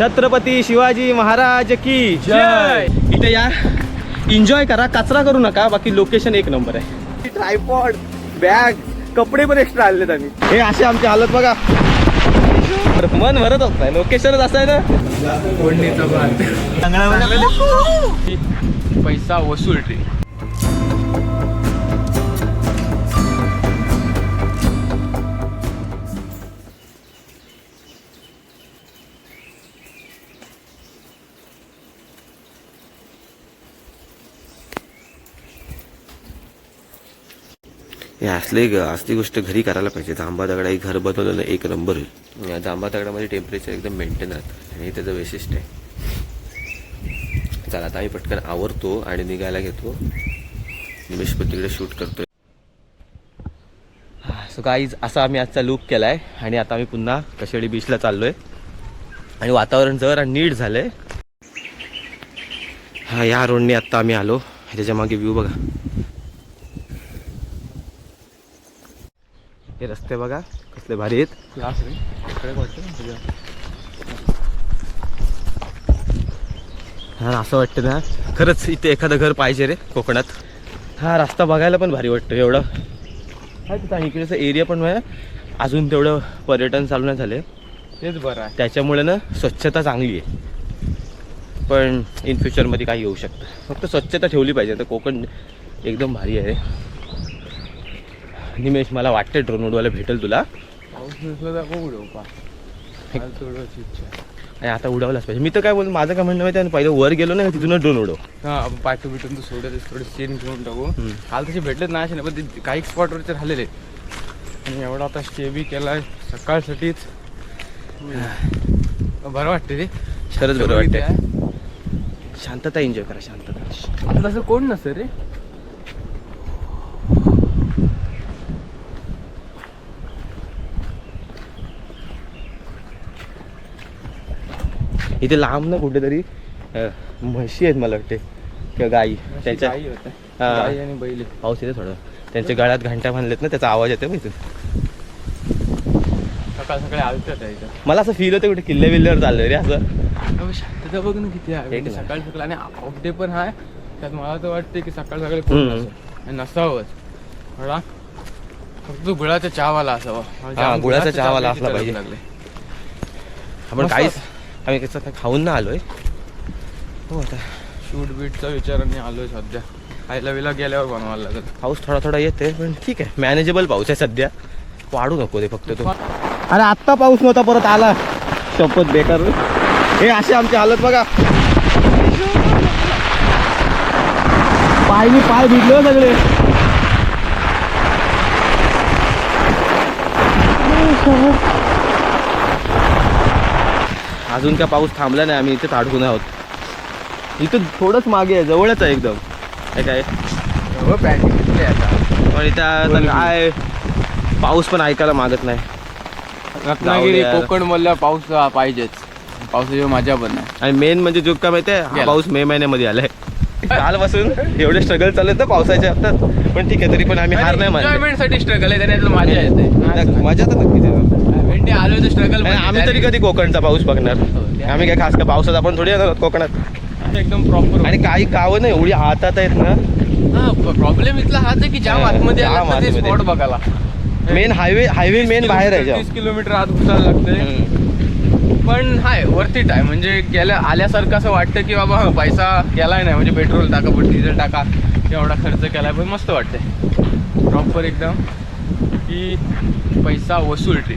छत्रपती शिवाजी महाराज की जय. इथे या. एन्जॉय करा कचरा करू नका बाकी लोकेशन एक नंबर आहे. ट्रायपॉड बॅग कपडे पण एक्स्ट्रा आणलेत आम्ही. हे असे आमची हालत बघा. मन भरत होत नाही लोकेशनच असं आहे ना? पैसा वसूल ट्री हे असले ग असली गोष्ट घरी करायला पाहिजे. जांबा दगडा एक घर बनवलेलं एक नंबर होईल या जांबा दगडामध्ये टेम्परेचर एकदम मेंटेन राहतं आणि हे त्याचं वैशिष्ट्य आहे. चला आता आम्ही पटकन आवरतो आणि निघायला घेतो. निमेश पण तिकडे शूट करतोय. सो गाईज असा आम्ही आजचा लुक केलाय आणि आता आम्ही पुन्हा कशेडी बीचला चाललोय. आणि वातावरण जरा नीट झालंय. हा या रोडने आत्ता आम्ही आलो. त्याच्यामागे व्ह्यू बघा. हे रस्ते बघा कसले भारी आहेत. रे. हा असं वाटतं ना. खरंच इथे एखादं घर पाहिजे रे कोकणात. हा रस्ता बघायला पण भारी वाटतं एवढं. काय तिथं इकडेचं एरिया पण अजून तेवढं पर्यटन चालू नाही झाले तेच बरं आहे. त्याच्यामुळे ना स्वच्छता चांगली आहे. पण इन फ्युचरमध्ये काही येऊ शकतं. फक्त स्वच्छता ठेवली पाहिजे तर कोकण एकदम भारी आहे. निमेश मला वाटते ड्रोन उडवायला भेटेल तुला. काल. आणि आता उडवलाच पाहिजे. मी तर काय बोलतो माझं काय म्हणणं माहिती आहे? पहिलं वर गेलो ना तिथूनच ड्रोन उडव. हा पाठवून बिटून तू सोडत थोडे सीन घेऊन टाकू. काल तसे भेटलेच नाही असे ना पण ते काही स्पॉटवरचे राहिलेले. आणि एवढा आता स्टे बी केलाय सकाळसाठीच. बरं वाटते रे. खरंच बरं आहे. शांतता एन्जॉय करा शांतता. तसं कोण नसेल रे. इथे लांब ना कुठेतरी म्हशी आहेत मला वाटते. किंवा गाई. त्याच्या आणि बैल. पाऊस येते थोडं. त्यांच्या गळ्यात घंटा बांधलेत ना त्याचा आवाज येतो माहिती. सकाळ सकाळी इथं. मला असं फील होतं कुठे किल्ले बिल्ल्यावर चाललंय रे असं. शांतता बघ ना किती आहे. सकाळी सकाळी आणि ऑफ डे पण आहे. त्यात मला तर वाटते की सकाळ सकाळी नसावंच. थोडा फक्त गुळाचा चहावाला असावा. गुळाचा चहावाला असला पाहिजे. आपण काहीच आम्ही कसं काय खाऊन ना आलोय. हो आता शूट बीटचा विचाराने आलोय सध्या. खायला विला गेल्यावर बनवायला लागेल. पाऊस थोडा थोडा येते पण ठीक आहे. मॅनेजेबल पाऊस आहे सध्या. वाढू नको ते फक्त तो. अरे आत्ता पाऊस नव्हता परत आला. शपथ बेकार. हे असे आमची हालत बघा. पायनी पाय भिजले हो सगळे. अजून काय पाऊस थांबला नाही आम्ही इथे अडकून आहोत. इथं थोडंच मागे आहे जवळच आहे एकदम. काय? हो आता. पण इथं आता काय? पाऊस पण ऐकायला मागत नाही. रत्नागिरी. कोकण मधला पाऊस पाहिजेच. पावसाची मजा पण आहे आणि मेन म्हणजे जो का माहितीये हा गेला. पाऊस मे महिन्यामध्ये आलाय. कालपासून एवढे स्ट्रगल चालू आहेत ना पावसाच्या हप्त्यात पण ठीक आहे तरी पण आम्ही हार नाही स्ट्रगल आहे मजा येते. नाही, मजा तर नक्कीच भेंडी आलो तर स्ट्रगल आम्ही तरी कधी कोकणचा पाऊस बघणार. आम्ही काय खास का पावसात आपण थोडी कोकणात. एकदम प्रॉपर आणि काही गावं ना एवढी हातात आहेत ना. हा प्रॉब्लेम इथला हाच आहे की हा, आतमध्ये ते. स्पॉट बघायला. मेन हायवे हायवे मेन बाहेर आहे. तीस किलोमीटर आत घुसायला लागते. पण हाय वर्थिट आहे. म्हणजे गेल्या आल्यासारखं असं वाटतं की बाबा हा, पैसा केलाय नाही. म्हणजे पेट्रोल टाका पण डिझेल टाका. एवढा खर्च केलाय पण मस्त वाटते प्रॉपर एकदम. की पैसा वसूल ट्री.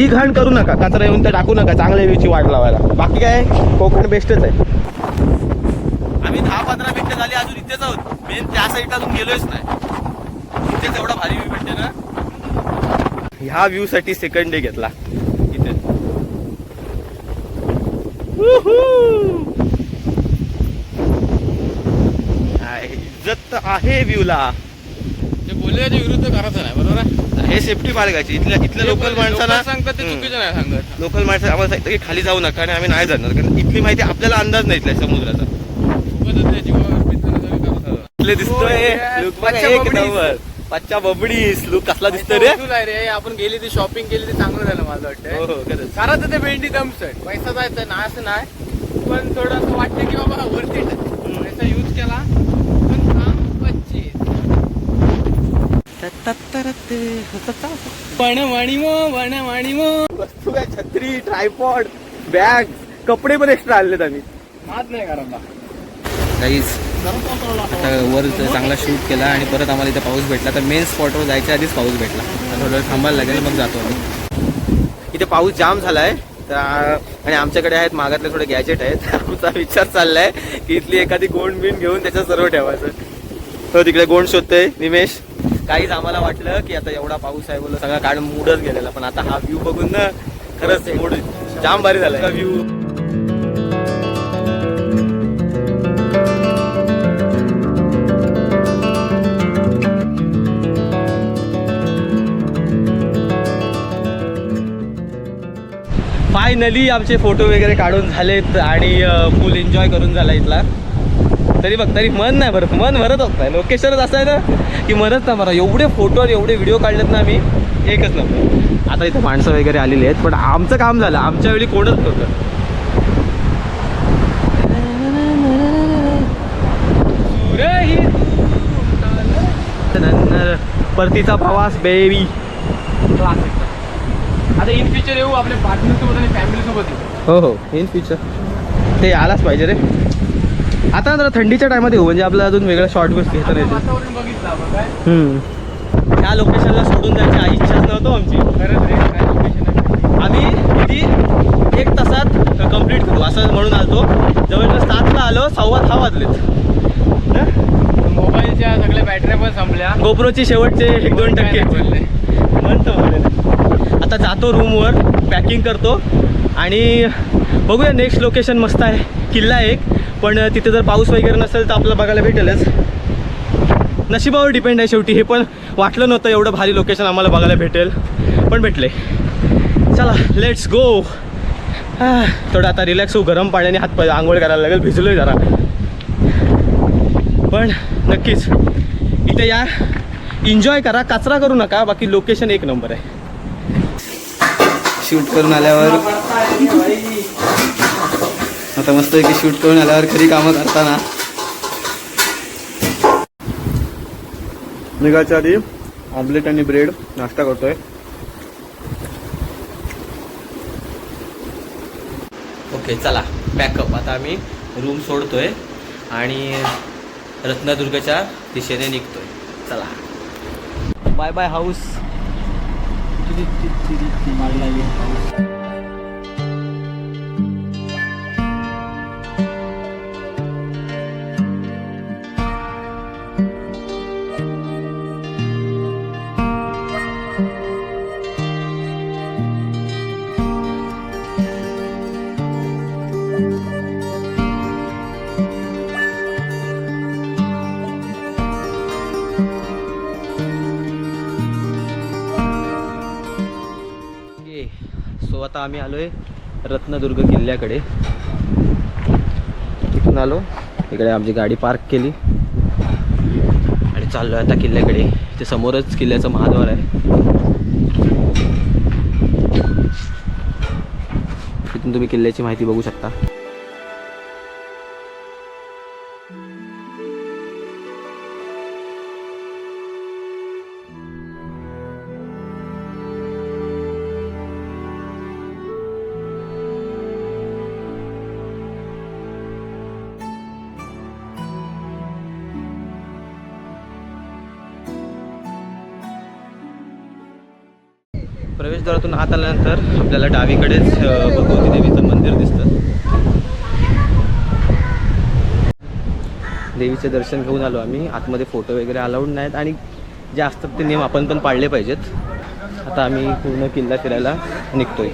ही घाण करू नका कचरा येऊन तर टाकू नका चांगल्या वेळची वाट लावायला. बाकी काय कोकण बेस्टच आहे. आम्ही दहा पंधरा मिनिटं झाली अजून इथेच आहोत. मेन त्या साईडला अजून गेलोच नाही. इथेच एवढा भारी व्ह्यू भेटते ना? ह्या व्ह्यू साठी सेकंड डे घेतला. इथे. इज्जत आहे व्ह्यूला ते पोलिसाच्या विरुद्ध करायचं नाही बरोबर आहे? हे सेफ्टी बाळगायची इथल्या इथल्या लोकल लोकं माणसांना सांगतात ते चुकीचं नाही सांगत. लोकल माणसं आम्हाला सांगतात की खाली जाऊ नका आणि आम्ही नाही जाणार कारण इथली माहिती आपल्याला अंदाज नाही इथल्या समुद्राचा. उगाचच त्या जीवावर बेतून सगळं करतात. इथले दिसतोय yes. बच्चा एक बबडीस. नंबर. बच्चा बबडीस. लुक कसला दिसतोय रे. रे. आपण गेली ती शॉपिंग केली ते चांगलं झालं मला हो वाटतं हो खरंच. कारण तर ते भेंडी आहे पैसा जायचा नाही असं नाही. पण थोडं असं वाटतं की बाबा वरती पैसा यूज केला पण काम पच्चीस वणवाणी मो वणवाणी मो वस्तू काय छत्री ट्रायपॉड बॅग कपडे पण एक्स्ट्रा आणलेत आम्ही. मात नाही काहीच आता वर चांगला शूट केला आणि परत आम्हाला इथे पाऊस भेटला. तर मेन स्पॉटवर जायच्या आधीच पाऊस भेटला. थोडं वेळ थांबायला लागेल मग जातो आम्ही. इथे पाऊस जाम झालाय. तर आ- आणि आमच्याकडे आहेत मागातले थोडे गॅजेट आहेत. आमचा विचार चाललाय की इथली एखादी गोंड बिन घेऊन त्याच्यात सर्व ठेवायचं. हो तिकडे गोंड शोधतोय निमेश. काहीच आम्हाला वाटलं की आता एवढा पाऊस आहे बोल सगळा काढ मूडच गेलेला. पण आता हा व्ह्यू बघून ना खरंच मूड जाम भारी झाला व्ह्यू फायनली आमचे फोटो वगैरे काढून झालेत आणि फुल एन्जॉय करून झाला इथला. तरी बघ तरी मन नाही भरत मन भरत होत नाही लोकेशनच असं आहे ना की मनच नाही मला एवढे फोटो आणि एवढे व्हिडिओ काढलेत ना आम्ही एकच नंबर आता इथे माणसं वगैरे आलेली आहेत पण आमचं काम झालं. आमच्या वेळी कोणच नव्हतं. परतीचा प्रवास बेबी आता इन फ्युचर येऊ आपल्या पार्टनर सोबत आणि फॅमिली सोबत येऊ. हो हो. इन फ्युचर ते आलाच पाहिजे रे. आता जरा थंडीच्या टायमात येऊ म्हणजे आपल्याला अजून वेगळं शॉर्ट बिट्स घेता येते. ह्या लोकेशनला सोडून जायची आई इच्छाच नव्हतं आमची. आम्ही किती? एक तासात कंप्लीट करू असं म्हणून आलतो. जवळपास सातला आलो सव्वा दहा वाजलेत. ना? मोबाईलच्या सगळ्या बॅटऱ्या पण संपल्या. गोप्रोचे शेवटचे एक दोन टक्के. बोलले. म्हणतो आता जातो रूमवर पॅकिंग करतो. आणि बघूया नेक्स्ट लोकेशन मस्त आहे किल्ला एक. पण तिथे जर पाऊस वगैरे नसेल तर आपलं बघायला भेटेलच. नशिबावर डिपेंड आहे शेवटी हे पण वाटलं नव्हतं एवढं भारी लोकेशन आम्हाला बघायला भेटेल. पण भेटले. चला लेट्स गो थोडं आता रिलॅक्स होऊ गरम पाण्याने हात पाय आंघोळ करायला लागेल भिजलोय जरा. पण नक्कीच इथे या. एन्जॉय करा कचरा करू नका बाकी लोकेशन एक नंबर आहे. शूट करून आल्यावर आता मस्त की शूट करून आल्यावर खरी कामं करताना निघायच्या आधी ऑमलेट आणि ब्रेड नाश्ता करतोय. ओके चला. बॅकअप आता आम्ही रूम सोडतोय आणि रत्नदुर्गच्या दिशेने निघतोय. चला. बाय बाय हाऊस सो आता आम्ही आलोय रत्नदुर्ग किल्ल्याकडे. तिथून आलो. इकडे आमची गाडी पार्क केली. आणि चाललो आता किल्ल्याकडे. ते समोरच किल्ल्याचं महाद्वार आहे. तिथून तुम्ही किल्ल्याची माहिती बघू शकता. प्रवेशद्वारातून आत आल्यानंतर आपल्याला डावीकडेच भगवती देवीचं मंदिर दिसतं. देवीचे दर्शन घेऊन आलो आम्ही. आतमध्ये फोटो वगैरे अलाउड नाहीत आणि जे असतात ते नियम आपण पण पाळले पाहिजेत. आता आम्ही पूर्ण किल्ला फिरायला निघतोय.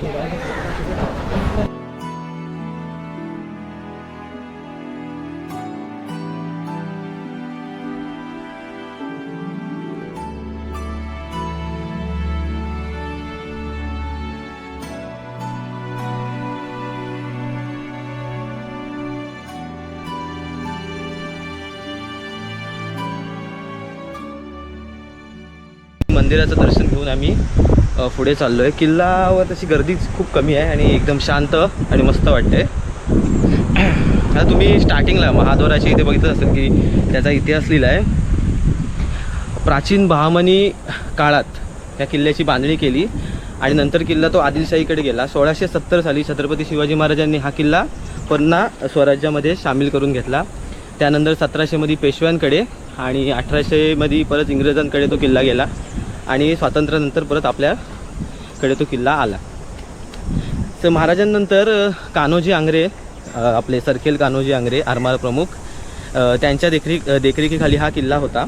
मंदिराचं दर्शन घेऊन आम्ही पुढे चाललो आहे किल्लावर तशी गर्दी खूप कमी आहे आणि एकदम शांत आणि मस्त वाटते आता तुम्ही स्टार्टिंगला महाद्वाराच्या इथे बघितलं असेल की त्याचा इतिहास लिहिला आहे. प्राचीन बहामनी काळात या किल्ल्याची बांधणी केली आणि नंतर किल्ला तो आदिलशाहीकडे गेला. सोळाशे सत्तर साली छत्रपती शिवाजी महाराजांनी हा किल्ला पुन्हा स्वराज्यामध्ये सामील करून घेतला. त्यानंतर सतराशेमध्ये पेशव्यांकडे आणि अठराशेमध्ये परत इंग्रजांकडे तो किल्ला गेला. आणि स्वातंत्र्यानंतर परत आपल्याकडे तो किल्ला आला. तर महाराजांनंतर कान्होजी आंग्रे आपले सरखेल कान्होजी आंग्रे आरमार प्रमुख त्यांच्या देखरेख देखरेखीखाली हा किल्ला होता.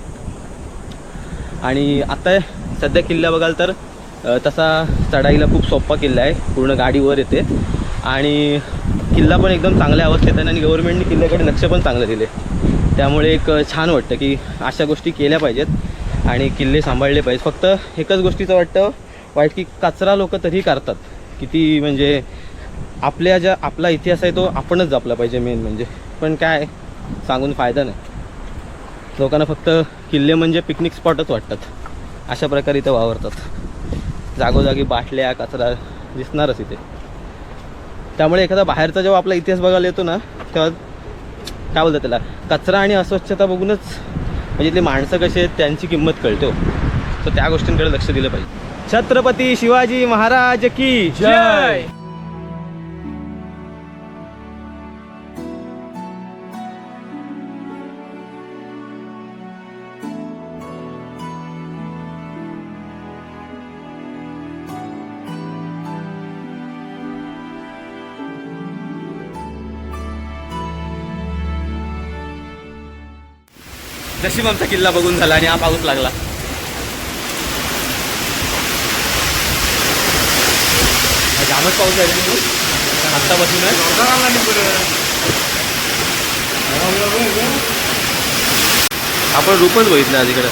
आणि आता सध्या किल्ला बघाल तर तसा चढाईला खूप सोपा किल्ला आहे. पूर्ण गाडीवर येते. आणि किल्ला पण एकदम चांगल्या अवस्थेत आहे आणि गव्हर्नमेंटने किल्ल्याकडे लक्ष पण चांगलं दिले त्यामुळे एक छान वाटतं की अशा गोष्टी केल्या पाहिजेत. आणि किल्ले सांभाळले पाहिजे. फक्त एकच गोष्टीचं वाटतं वाईट की कचरा लोक तरी करतात. किती म्हणजे आपल्या ज्या आपला इतिहास आहे तो आपणच जपला पाहिजे मेन म्हणजे. पण काय सांगून फायदा नाही. लोकांना फक्त किल्ले म्हणजे पिकनिक स्पॉटच वाटतात. अशा प्रकारे इथं वावरतात. जागोजागी बाटल्या कचरा दिसणारच इथे. त्यामुळे एखादा बाहेरचा जेव्हा आपला इतिहास बघायला येतो ना तेव्हा काय बोलतात त्याला? कचरा आणि अस्वच्छता बघूनच म्हणजे इथली माणसं कशी आहेत त्यांची किंमत कळतो हो. तर त्या गोष्टींकडे लक्ष दिलं पाहिजे. छत्रपती शिवाजी महाराज की जय! नशीब आमचा किल्ला बघून झाला आणि हा पाऊस लागला. जामच पाऊस आहे. रे. आत्तापासून आपण रूपच बघितलं आज इकडं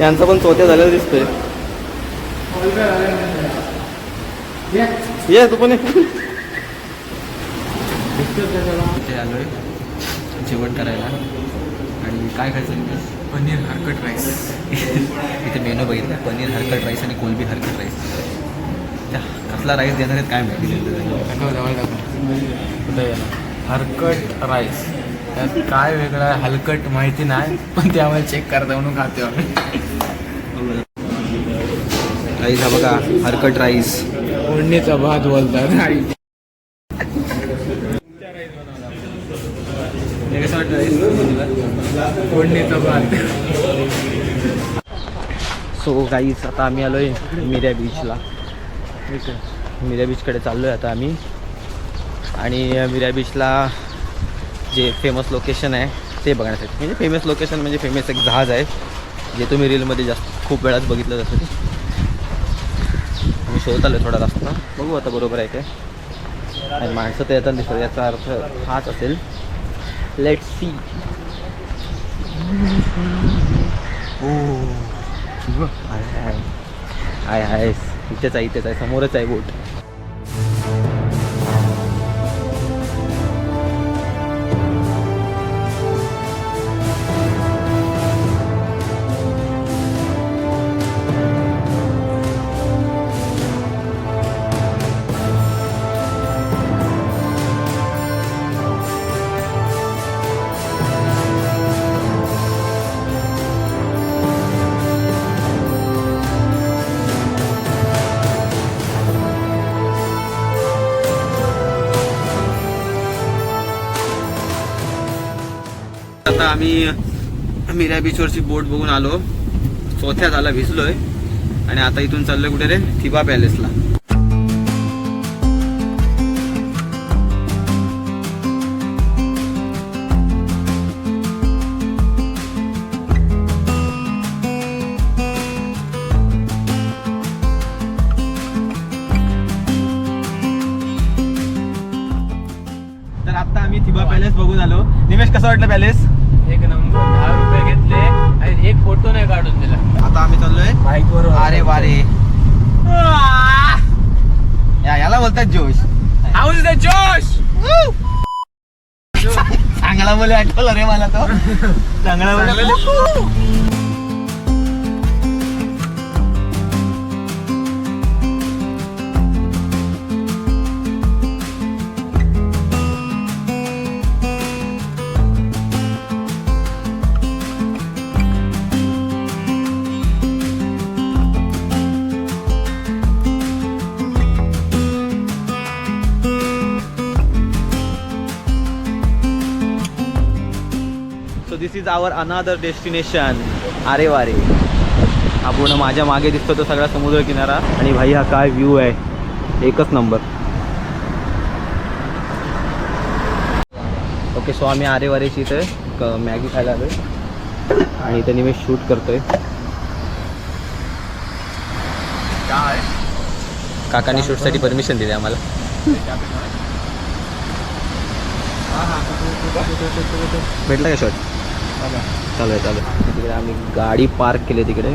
यांचा पण चौथ्या झालेला दिसतोय. ये तू पण जेवण करायला. आणि काय खायचं इथे? पनीर हरकट राईस. इथे मेनू बघितलं. पनीर हरकट राईस आणि कोलबी हरकट राईस. त्या कसला राईस देणार आहेत काय माहिती हरकट राईस. त्यात काय वेगळं आहे? हलकट माहिती नाही पण ते आम्हाला चेक करता म्हणून खाते आम्ही. राईस हा बघा हरकट राईस. फोडणीचा भात बोलतात. हे फोडणीचा भात. सो गाईज आता आम्ही आलो आहे मिऱ्या बीचला मिऱ्या बीचकडे चाललो आहे आता आम्ही. आणि मिऱ्या बीचला जे फेमस लोकेशन आहे ते बघण्यासाठी. म्हणजे फेमस लोकेशन म्हणजे फेमस एक जहाज आहे जे तुम्ही रीलमध्ये जास्त खूप वेळाच बघितलं जातं ते आम्ही शोधत आलो थोडा रस्ता. बघू आता बरोबर आहे काय आणि माणसं तर येताना दिसतात याचा अर्थ हाच असेल. लेट सी आहे आहे आहे आहे इथेच आहे इथेच आहे. समोरच आहे बोट. आम्ही मिऱ्या बीचवरची बोट बघून आलो. चौथ्या झाला भिजलोय. आणि आता इथून चाललोय कुठे रे? थिबा पॅलेसला तर आता आम्ही थिबा पॅलेस बघून आलो. निमेश कसं वाटलं पॅलेस आम्ही चाललोय. बाईक वर अरे वारे. या- याला बोलतात जोश. हाऊस द जोश? चांगला बोले आठवलं रे मला तो. चांगला बोले इज आवर अनादर डेस्टिनेशन अरे वारे हा पूर्ण माझ्या मागे दिसतो तो सगळा समुद्र किनारा. आणि भाई हा काय व्ह्यू आहे? एकच नंबर ओके सो आम्ही आरे वारेची इथे मॅगी खायला आलोय. आणि इथे मी शूट करतोय. काय काकांनी शूटसाठी परमिशन दिली आम्हाला. भेटला का शॉट चालू आहे चालू आहे तिकडे आम्ही गाडी पार्क केली तिकडे.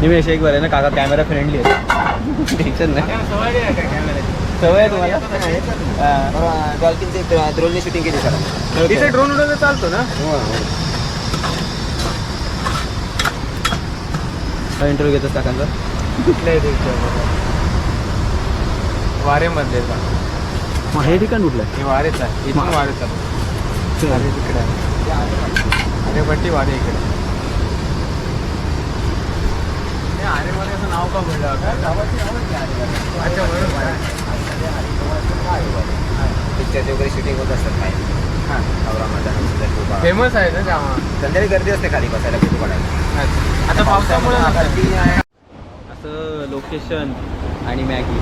निमेश एक बरं आहे ना काका कॅमेरा फ्रेंडली आहे. टेन्शन नाही. सवय आहे तुम्हाला? डॉल्फिनचे ड्रोनने शूटिंग केली सर. तिथे ड्रोन उडवलं चालतो ना? इंटरव्ह्यू घेतोस काकांचा मग हे ठिकाण कुठलं आहे? हे वारेच आहे. इथून वारेच आहे. वारे तिकडे आहे अरे बट्टी वारे इकडे. हे आरे नाव का पडलं का अच्छा बरोबर. पिक्चरचे वगैरे शूटिंग होत असतात काय? हां. औरंगाबाद फेमस आहे. ना संध्याकाळी गर्दी असते खाली बसायला अच्छा. आता पावसामुळे नसेल. असं लोकेशन आणि मॅगी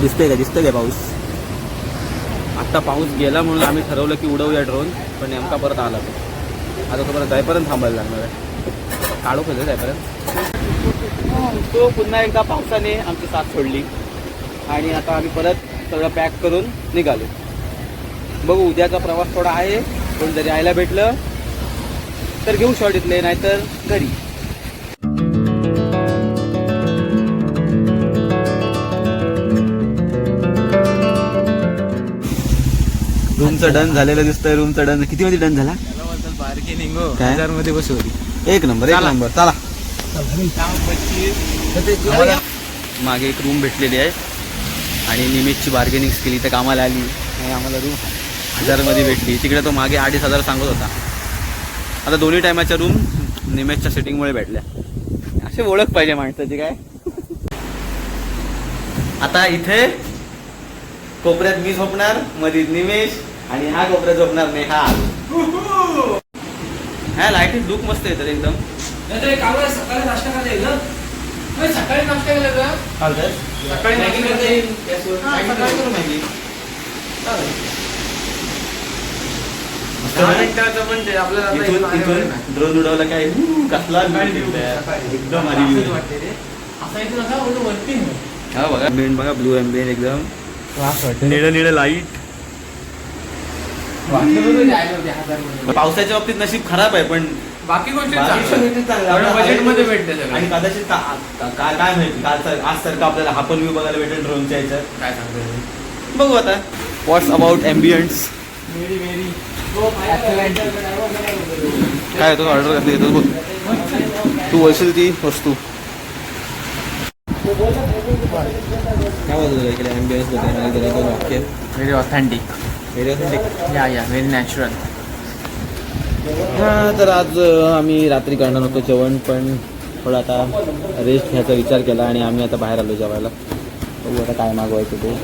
दिसतंय का? दिसतंय का पाऊस? आता पाऊस गेला म्हणून आम्ही ठरवलं की उडवूया ड्रोन पण नेमका परत आला तो. आता तो परत थांबायला लागणार आहे. काढू कसं जायपर्यंत तो पुन्हा एकदा पावसाने आमची साथ सोडली. आणि आता आम्ही परत सगळं पॅक करून निघालो. बघू उद्याचा प्रवास थोडा आहे. पण जरी यायला भेटलं तर घेऊ शॉर्ट इथले नाहीतर घरी. रूमचं डन झालेलं दिसतंय रूमचं डन किती मध्ये डन झाला? बार्गेनिंग काय? हजारमध्ये बसवली. एक नंबर एक चला. नंबर चला. मागे एक रूम भेटलेली आहे. आणि निमितची बार्गेनिंग केली तर कामाला आली. आणि आम्हाला रूम हजारमध्ये भेटली. तिकडे तो मागे अडीच हजार सांगत होता. आता दोन्ही टायमाच्या रूम निमेशच्या सेटिंगमुळे भेटल्या. असे ओळख पाहिजे माणसाची काय? आता इथे कोपऱ्यात मी झोपणार मध्ये निमेश आणि हा कोपऱ्यात झोपणार नेहा हा. लाइट लुक मस्त येतं रे एकदम. सकाळी नाश्ता येईल सकाळी नाश्ता केला का? सकाळी मॅगी करता येईल? हा, सकाळी करू मॅगी. ड्रोन उडवला काय? हू, कसला. एकदम. हा बघा. एम्बियन बघा ब्लू एम्बियन एकदम. निळं निळं लाइट वाटलं होतं जायला होते हजारमध्ये. पावसाच्या बाबतीत नशीब खराब आहे पण बाकी गोष्टी बाकी गोष्टी चांगल्या. आपल्या बजेटमध्ये हवेत- भेटते सगळं. आणि कदाचित काय काय माहिती काल आज सारखं आपल्याला हा पण व्ह्यू बघायला भेटेल ड्रोनच्या याच्यात. काय सांगतो बघू आता. व्हॉट्स अबाउट एम्बियन्स काय येतो? ऑर्डर कसली येतो बोल तू बोलशील ती वस्तू. काय बोलतो इकडे? एम्बियन्स ऑथेंटिक व्हेरी ऑथेंटिक या या व्हेरी नॅचरल हा तर आज आम्ही रात्री करणार होतो जेवण पण थोडा आता रेस्ट घ्यायचा विचार केला आणि आम्ही आता बाहेर आलो जेवायला. बघू आता काय मागवायचं ते.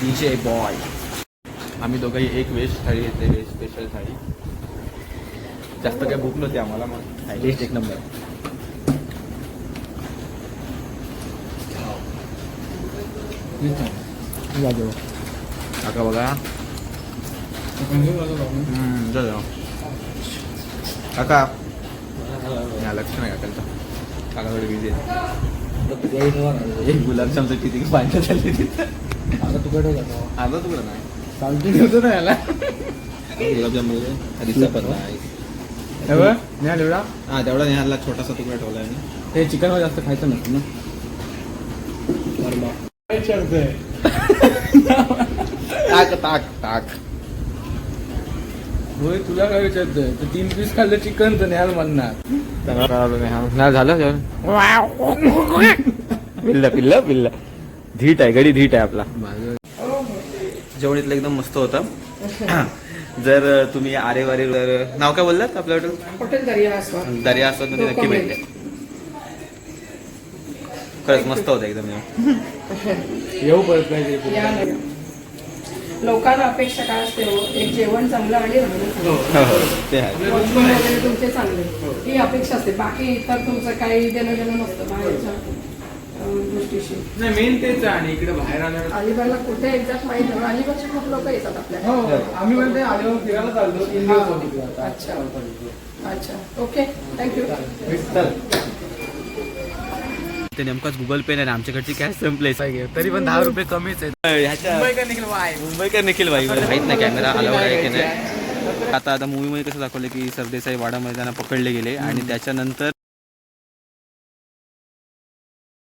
डीजे बॉय आम्ही दोघंही एक व्हेज थाळी घेतली व्हेज स्पेशल थाळी. जास्त काय भूक नव्हती आम्हाला मग एक नंबर काका बघा हम्म, जा जाऊ. काका या लक्ष नाही काकांचं काका थोडी बिझी आहे एक गुलाबजामचं किती झाले तिथं आता तुकडे आलं तुकडं नाही चालते ठेवतो ना याला गुलाबजाम दिसतं पण नाही हा तेवढा निहारला छोटासा तुकडा ठेवलाय मी ते चिकन जास्त खायचं नसतं ना टाक टाक टाक. होय तुला काय विचारतोय? तू तीन पीस खाल्लं चिकन तर न्याल म्हणणार. नाही झालं पिल्ला पिल्ला पिल्ला. धीट आहे गडी धीट आहे आपला. जेवण इथलं एकदम मस्त होतं. जर तुम्ही आरे वारे जर नाव काय बोललात आपल्या हॉटेल हॉटेल दर्या आसपास दर्या असतात मध्ये नक्की भेटते खरंच मस्त होतं एकदम जेवण. येऊ परत नका. लोकांना अपेक्षा काय असते हो? एक जेवण चांगलं आणि राहणं चांगलं. हो, हो, ते आहे. वॉचमन वगैरे तुमचे चांगले. ही अपेक्षा असते. बाकी इतर तुमचं काही देणं घेणं नसतं बाहेरच्या गोष्टीशी. नाही मेन तेच आहे. आणि इकडे बाहेर आल्यावर अलिबागला कुठे एक्झॅक्ट माहीत नाही. अलिबागचे खूप लोक येतात आपल्या हो आम्ही म्हणजे आल्यावर फिरायला चाललो. अच्छा. अच्छा. ओके. Thank you. ते नेमकाच गुगल पे नाही आमच्याकडची कॅश संपले. तरी पण दहा रुपये कमीच आहे मुंबईकर निखिल भाई माहीत नाही कॅमेरा अलाउड आहे की नाही. आता आता मूवीमध्ये कसं दाखवलं की सरदेसाई वाडा मैदाना पकडले गेले आणि त्याच्यानंतर